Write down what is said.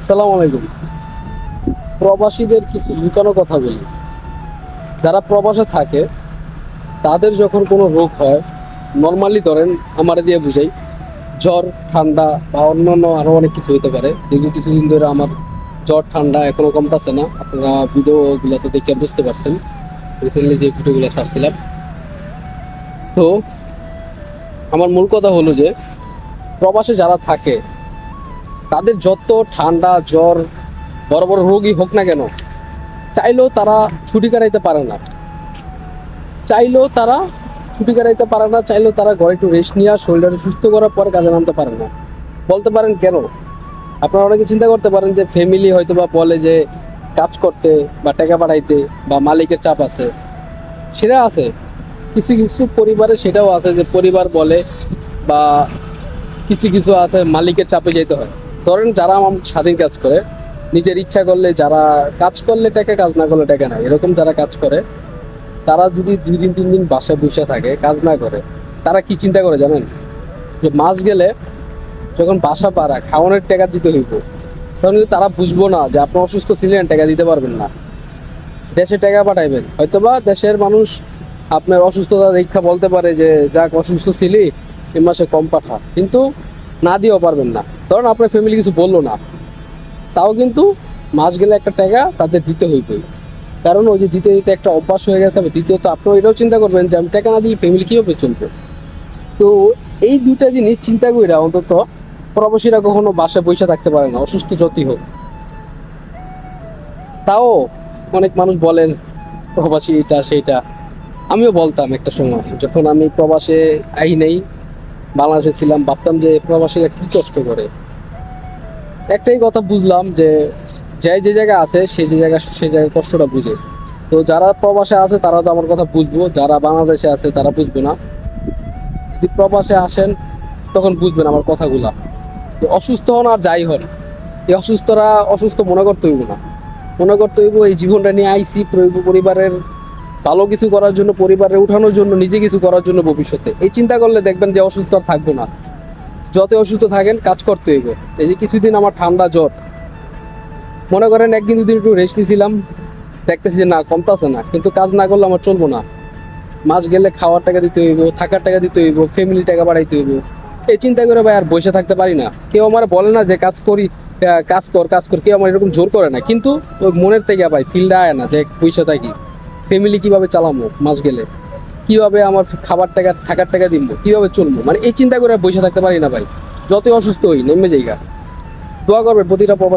সালাম আলাইকুম। প্রবাসীদের কিছু লুকানো কথা বলি। যারা প্রবাসে থাকে, তাদের যখন কোনো রোগ হয় নর্মালি ধরেন আমার দিয়ে বুঝাই, জ্বর, ঠান্ডা বা অন্যান্য আরও অনেক কিছু হতে পারে। দীর্ঘ কিছুদিন ধরে আমার জ্বর, ঠান্ডা এখনও কমতাছে না। আপনারা ভিডিওগুলোতে দেখে বুঝতে পারছেন। রিসেন্টলি যে ভিডিওগুলো ছাড়ছিলাম। তো, আমার মূল কথা হলো যে, প্রবাসে যারা থাকে তাদের যত ঠান্ডা, জ্বর, বড় বড় রোগী হোক না কেন, চাইলেও তারা ছুটি কাটাইতে পারে না। চাইলেও তারা ছুটি কাটাইতে পারে না, চাইলেও তারা ঘরে একটু রেস্ট নিয়ে শরীরটা সুস্থ করার পরে কাজে নামতে পারে না। বলতে পারেন কেন? আপনারা অনেকে চিন্তা করতে পারেন যে ফ্যামিলি হয়তো বা বলে যে কাজ করতে বা টাকা বাড়াইতে বা মালিকের চাপ আছে। সেটা আছে। কিছু কিছু পরিবারে সেটাও আছে যে পরিবার বলে বা কিছু কিছু আছে মালিকের চাপে যেতে হয়। ধরেন যারা আমার স্বাধীন কাজ করে, নিজের ইচ্ছা করলে যারা কাজ করলে টাকা, কাজ না করলে টাকা নাই এরকম যারা কাজ করে, তারা যদি দুই দিন, তিন দিন বাসায় বসে থাকে, কাজ না করে, তারা কি চিন্তা করে জানেন? যে মাস গেলে যখন বাসা পাড়া, খাওয়ানোর টাকা দিতে হইব, তখন কিন্তু তারা বুঝব না যে আপনি অসুস্থ ছিলেন, টাকা দিতে পারবেন না। দেশে টাকা পাঠাইবেন, হয়তোবা দেশের মানুষ আপনার অসুস্থতা দেখা বলতে পারে যে, যাক, অসুস্থ ছিলি এই মাসে কম পাঠা। কিন্তু না দিয়েও পারবেন না। ধরুন আপনার ফ্যামিলি কিছু বলল না। তাও কিন্তু মাস গেলে একটা টাকা তাদের দিতে হইবে। কারণ ওই যে দিতে দিতে একটা অভ্যাস হয়ে গেছে দ্বিতীয়ত আপনি এটাও চিন্তা করবেন যে আমি টাকা না দিলে ফ্যামিলি কীভাবে চলবে? তো এই দুইটা জিনিস চিন্তা কইরা অন্তত প্রবাসীরা কখনো বাসায় বসে থাকতে পারে না, অসুস্থ যতই হোক। তাও অনেক মানুষ বলেন, প্রবাসী এটা, সেইটা। আমিও বলতাম একটা সময়, যখন আমি প্রবাসে আই নেই বাংলাদেশে ছিলাম, ভাবতাম যে প্রবাসীরা কি কষ্ট করে। একটাই কথা বুঝলাম যে যে যে জায়গায় আছে, সে যে জায়গা সে জায়গায় কষ্টটা বুঝে। তো যারা প্রবাসে আছে, তারা তো আমার কথা বুঝব, যারা বাংলাদেশে আছে, তারা বুঝবে না। যদি প্রবাসে আসেন, তখন বুঝবেন আমার কথাগুলা। যে অসুস্থ হন আর যাই হন, এই অসুস্থরা অসুস্থ মনে করতে হইব না। মনে করতে হইব এই জীবনটা নিয়ে আইসি পরি- পরিবারের ভালো কিছু করার জন্য পরিবারের উঠানোর জন্য, নিজে কিছু করার জন্য ভবিষ্যতে। এই চিন্তা করলে দেখবেন যে অসুস্থ আর থাকব না। যত অসুস্থ থাকেন, কাজ করতে হইব। এই যে কিছুদিন আমার ঠান্ডা জ্বর। মনে করেন একদিন, দুদিন একটু রেস্ট নিয়েছিলাম দেখতেছি যে না, কমতাছে না। কিন্তু কাজ না করলে আমার চলবো না। মাস গেলে খাওয়ার টাকা দিতে হইব, থাকার টাকা দিতে হইব ফ্যামিলি টাকা বাড়াইতে হইব। এই চিন্তা করে ভাই আর বসে থাকতে পারি না। কেউ আমার বলে না যে, কাজ করি কাজ কর কাজ কর। কেউ আমার এরকম জোর করে না। কিন্তু ওই মনের থেকে ভাই ফিলটা আয় না যে বসে থাকি। ফ্যামিলি কীভাবে চালাবো মাস গেলে? কীভাবে আমার খাবার টাকা, থাকার টাকা দিব কীভাবে চলবো মানে এই চিন্তা করে বসে থাকতে পারি না ভাই। যতই অসুস্থ হই, নেমে জায়গা দোয়া করবে প্রতিটা প্রবাস